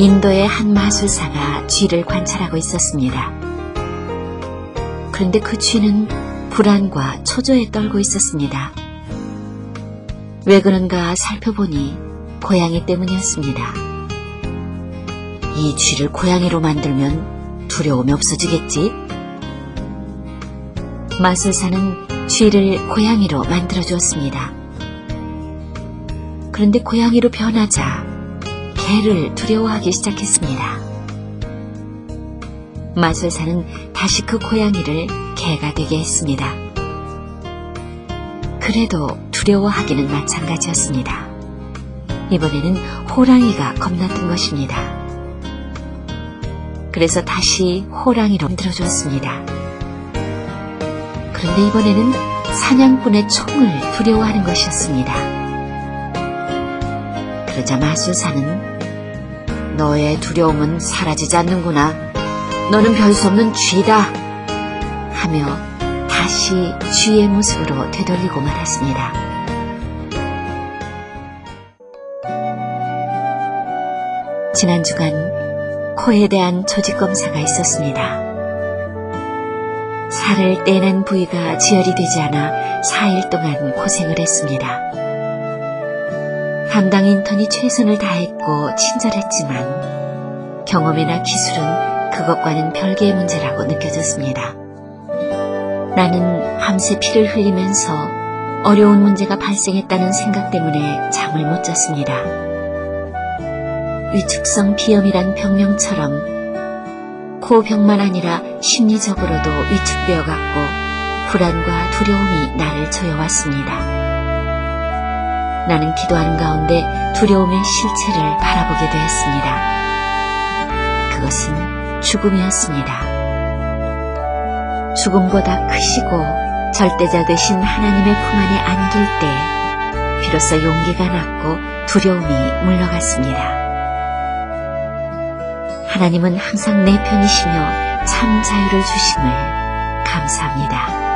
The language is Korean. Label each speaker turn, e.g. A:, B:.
A: 인도의 한 마술사가 쥐를 관찰하고 있었습니다. 그런데 그 쥐는 불안과 초조에 떨고 있었습니다. 왜 그런가 살펴보니 고양이 때문이었습니다. 이 쥐를 고양이로 만들면 두려움이 없어지겠지? 마술사는 쥐를 고양이로 만들어 주었습니다. 그런데 고양이로 변하자 개를 두려워하기 시작했습니다. 마술사는 다시 그 고양이를 개가 되게 했습니다. 그래도 두려워하기는 마찬가지였습니다. 이번에는 호랑이가 겁났던 것입니다. 그래서 다시 호랑이로 만들어 주었습니다. 그런데 이번에는 사냥꾼의 총을 두려워하는 것이었습니다. 그러자 마술사는 너의 두려움은 사라지지 않는구나. 너는 별 수 없는 쥐다. 하며 다시 쥐의 모습으로 되돌리고 말았습니다. 지난 주간 코에 대한 조직 검사가 있었습니다. 살을 떼는 부위가 지혈이 되지 않아 4일 동안 고생을 했습니다. 담당 인턴이 최선을 다했고 친절했지만 경험이나 기술은 그것과는 별개의 문제라고 느껴졌습니다. 나는 밤새 피를 흘리면서 어려운 문제가 발생했다는 생각 때문에 잠을 못 잤습니다. 위축성 비염이란 병명처럼 코병만 아니라 심리적으로도 위축되어 갔고 불안과 두려움이 나를 조여왔습니다. 나는 기도하는 가운데 두려움의 실체를 바라보게 되었습니다. 그것은 죽음이었습니다. 죽음보다 크시고 절대자 되신 하나님의 품 안에 안길 때 비로소 용기가 났고 두려움이 물러갔습니다. 하나님은 항상 내 편이시며 참 자유를 주심을 감사합니다.